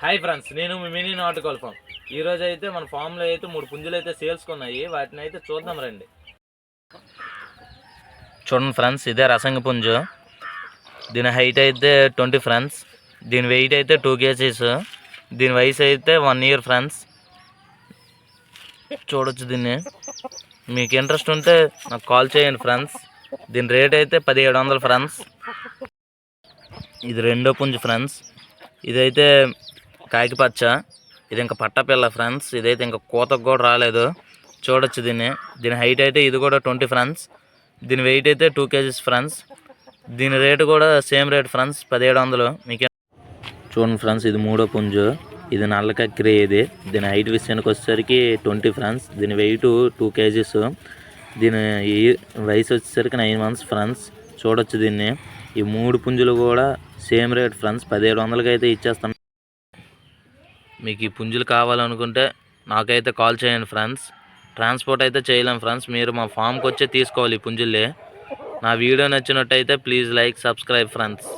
Hi friends నేను మీ mini నాటుకోల్ form. ఈరోజు అయితే మన ఫామ్లో అయితే మూడు పుంజులు అయితే సేల్స్కున్నాయి వాటిని అయితే చూద్దాం రండి. చూడండి ఫ్రెండ్స్ ఇదే రసంగ పుంజు. దీని హైట్ అయితే ట్వంటీ ఫ్రెండ్స్ దీని వెయిట్ అయితే టూ కేజీస్. దీని వయసు అయితే వన్ ఇయర్ ఫ్రెండ్స్ చూడొచ్చు దీన్ని. మీకు ఇంట్రెస్ట్ ఉంటే నాకు కాల్ చేయండి ఫ్రెండ్స్ దీని రేట్ అయితే పదిహేడు వందలు ఫ్రెండ్స్ ఇది రెండో పుంజు ఫ్రెండ్స్ ఇదైతే కాకిపచ్చ. ఇది ఇంకా పట్టపిల్ల ఫ్రెండ్స్ ఇదైతే ఇంకా కోతకు కూడా రాలేదు. చూడొచ్చు దీన్ని. దీని హైట్ అయితే ఇది కూడా ట్వంటీ ఫ్రెండ్స్ దీని వెయిట్ అయితే టూ కేజీస్ ఫ్రెండ్స్ దీని రేటు కూడా సేమ్ రేట్ ఫ్రెండ్స్ పదిహేడు వందలు. మీకు చూడండి ఫ్రెండ్స్ ఇది మూడో పుంజు. ఇది నల్ల కక్కిరి ఇది. దీని హైట్ విషయానికి వచ్చేసరికి ట్వంటీ ఫ్రెండ్స్ దీని వెయిట్ టూ కేజీస్ దీని ఈ వయసు వచ్చేసరికి నైన్ మంత్స్ ఫ్రెండ్స్ చూడొచ్చు దీన్ని. ఈ మూడు పుంజులు కూడా సేమ్ రేట్ ఫ్రెండ్స్ పదిహేడు వందలకి అయితే ఇచ్చేస్తాం. మీకు ఈ పుంజులు కావాలనుకుంటే నాకైతే కాల్ చేయండి ఫ్రెండ్స్ ట్రాన్స్పోర్ట్ అయితే చేయలేం ఫ్రెండ్స్ మీరు మా ఫామ్కి వచ్చి తీసుకోవాలి ఈ పుంజుల్ని నా వీడియో నచ్చినట్టయితే ప్లీజ్ లైక్ సబ్స్క్రైబ్ ఫ్రెండ్స్